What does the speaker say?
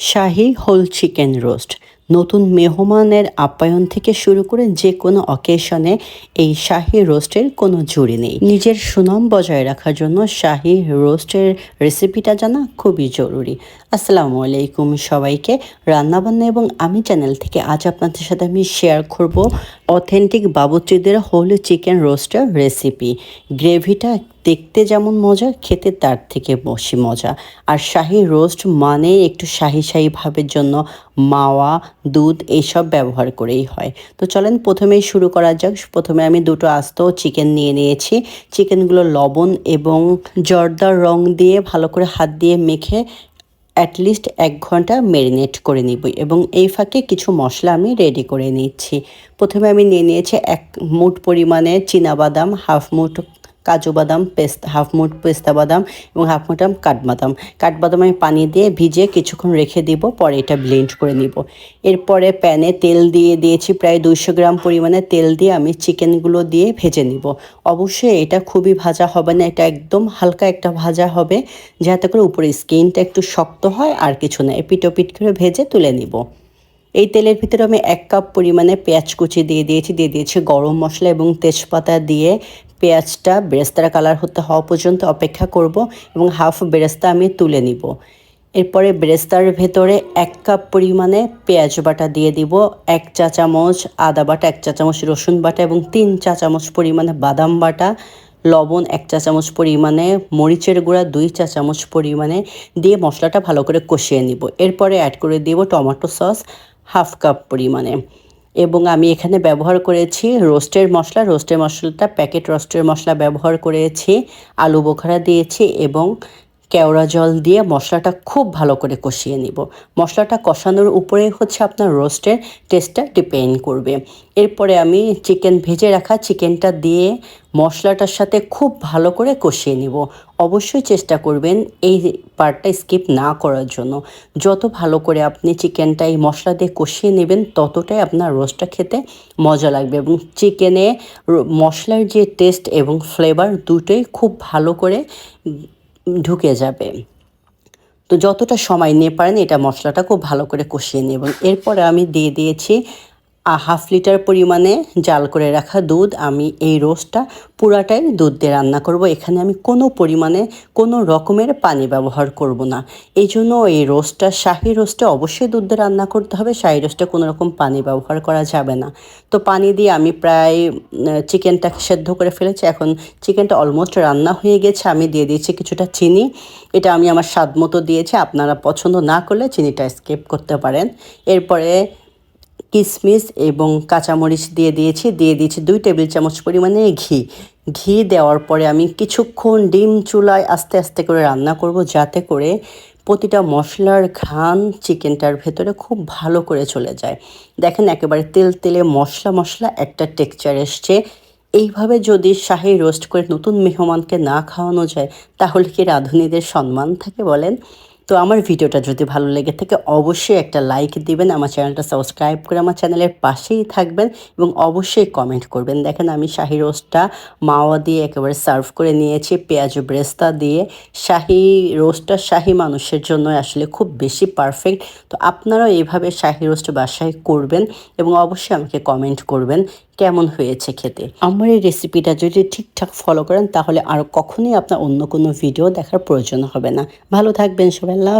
শাহি whole chicken roast. নতুন মেহমানের আপ্যায়ন থেকে শুরু করে যে কোনো অকেশনে এই শাহি রোস্টের কোনো জুড়ি নেই। নিজের সুনাম বজায় রাখার জন্য শাহি রোস্টের রেসিপিটা জানা খুবই জরুরি। আসসালামু আলাইকুম সবাইকে। রান্নাবান্না এবং আমি চ্যানেল থেকে আজ আপনাদের সাথে আমি শেয়ার করব অথেন্টিক বাবুচিদের হোল চিকেন রোস্টের রেসিপি গ্রেভিটা দেখতে যেমন মজা, খেতে তার থেকে বেশি মজা। আর শাহি রোস্ট মানে একটু শাহি শাহি ভাবের জন্য মাওয়া দুধ এইসব ব্যবহার করেই হয়। তো চলেন প্রথমেই শুরু করা যাক। প্রথমে আমি দুটো আস্ত চিকেন নিয়ে নিয়েছি। চিকেনগুলো লবণ এবং জর্দার রং দিয়ে ভালো করে হাত দিয়ে মেখে অ্যাটলিস্ট এক ঘণ্টা মেরিনেট করে নিব এবং এই ফাঁকে কিছু মশলা আমি রেডি করে নিচ্ছি। প্রথমে আমি নিয়ে নিয়েছি এক মুঠ পরিমাণে বাদাম হাফ মুঠ কাজু বাদাম পেস্তা, হাফ মুঠ পেস্তা বাদাম এবং হাফ মুঠাম কাঠবাদাম কাঠবাদাম আমি পানি দিয়ে ভিজে কিছুক্ষণ রেখে দিব, পরে এটা ব্লেন্ড করে নিব। এরপরে প্যানে তেল দিয়ে দিয়েছি, প্রায় দুইশো গ্রাম পরিমাণে তেল দিয়ে আমি চিকেনগুলো দিয়ে ভেজে নিব। অবশ্যই এটা খুবই ভাজা হবে না, এটা একদম হালকা একটা ভাজা হবে, যাতে করে উপরে স্কিনটা একটু শক্ত হয় আর কিছু না এপিটোপিট করে ভেজে তুলে নিব। এই তেলের ভিতরে আমি এক কাপ পরিমাণে পেঁয়াজ কুচি দিয়ে দিয়েছি দিয়ে দিয়েছি গরম মশলা এবং তেজপাতা দিয়ে পেঁয়াজটা বেরেস্তার কালার হতে হওয়া পর্যন্ত অপেক্ষা করব এবং হাফ বেরেস্তা আমি তুলে নিব। এরপরে বেরেস্তার ভেতরে এক কাপ পরিমাণে পেঁয়াজ বাটা দিয়ে দিব, এক চা চামচ আদা বাটা, এক চা চামচ রসুন বাটা এবং তিন চা চামচ পরিমাণে বাদাম বাটা, লবণ এক চা চামচ পরিমাণে, মরিচের গুঁড়া দুই চা চামচ পরিমাণে দিয়ে মশলাটা ভালো করে কষিয়ে নিব। এরপরে অ্যাড করে দিব টমেটো সস হাফ কাপ পরিমাণে। এবং আমি এখানে ব্যবহার করেছি রোস্টের মশলা। রোস্টের মশলাটা, প্যাকেট রোস্টের মশলা ব্যবহার করেছি, আলু বোখারা দিয়েছি এবং কেওড়া জল দিয়ে মশলাটা খুব ভালো করে কষিয়ে নিব। মশলাটা কষানোর উপরে হচ্ছে আপনার রোস্টের টেস্টটা ডিপেন্ড করবে। এরপরে আমি চিকেন ভেজে রাখা চিকেনটা দিয়ে মশলাটার সাথে খুব ভালো করে কষিয়ে নিব। অবশ্যই চেষ্টা করবেন এই পার্টটা স্কিপ না করার জন্য। যত ভালো করে আপনি চিকেনটা এই মশলা দিয়ে কষিয়ে নেবেন, ততটাই আপনার রোস্টটা খেতে মজা লাগবে এবং চিকেনে মশলার যে টেস্ট এবং ফ্লেভার দুটোই খুব ভালো করে ঢুকে যাবে। তো যতটা সময় নিয়ে পারেন, এটা মশলাটা খুব ভালো করে কষিয়ে এবং এরপরে আমি দিয়ে দিয়েছি হাফ লিটার পরিমাণে জাল করে রাখা দুধ। আমি এই রোস্টটা পুরাটাই দুধ দিয়ে রান্না করব। এখানে আমি কোনো পরিমাণে কোনো রকমের পানি ব্যবহার করব না। এই জন্য এই রোস্টটা, শাহি রোস্টে অবশ্যই দুধ দিয়ে রান্না করতে হবে। শাহি রোস্টে কোনো রকম পানি ব্যবহার করা যাবে না। তো পানি দিয়ে আমি প্রায় চিকেনটাকে সেদ্ধ করে ফেলেছি। এখন চিকেনটা অলমোস্ট রান্না হয়ে গেছে। আমি দিয়ে দিয়েছি কিছুটা চিনি। এটা আমি আমার স্বাদ মতো দিয়েছি। আপনারা পছন্দ না করলে চিনিটা স্কিপ করতে পারেন। এরপরে কিশমিশ এবং কাঁচামরিচ দিয়ে দিয়েছি। দিয়ে দিয়েছি দুই টেবিল চামচ পরিমাণে ঘি। ঘি দেওয়ার পরে আমি কিছুক্ষণ ডিম চুলায় আস্তে আস্তে করে রান্না করব যাতে করে প্রতিটা মশলার ঘ্রাণ চিকেনটার ভেতরে খুব ভালো করে চলে যায়। দেখেন একেবারে তেল তেলে মশলা মশলা একটা টেক্সচার এসছে। এইভাবে যদি শাহি রোস্ট করে নতুন মেহমানকে না খাওয়ানো যায়, তাহলে কি রাঁধুনিদের সম্মান থাকে বলেন? তো আমার ভিডিওটা যদি ভালো লেগে থাকে, অবশ্যই একটা লাইক দিবেন, আমার চ্যানেলটা সাবস্ক্রাইব করে আমার চ্যানেলের পাশেই থাকবেন এবং অবশ্যই কমেন্ট করবেন। দেখেন আমি শাহি রোস্টটা মাওয়া দিয়ে একেবারে সার্ভ করে নিয়েছি, পেঁয়াজ ব্রেস্তা দিয়ে। শাহি রোস্টটা শাহি মানুষের জন্য আসলে খুব বেশি পারফেক্ট তো আপনারাও এইভাবে শাহি রোস্ট বাসায় করবেন এবং অবশ্যই আমাকে কমেন্ট করবেন। কেমন হয়েছে খেতে? আমার এই রেসিপিটা যদি ঠিকঠাক ফলো করেন, তাহলে আর কখনোই আপনার অন্য কোনো ভিডিও দেখার প্রয়োজন হবে না। ভালো থাকবেন সবাই, আল্লাহ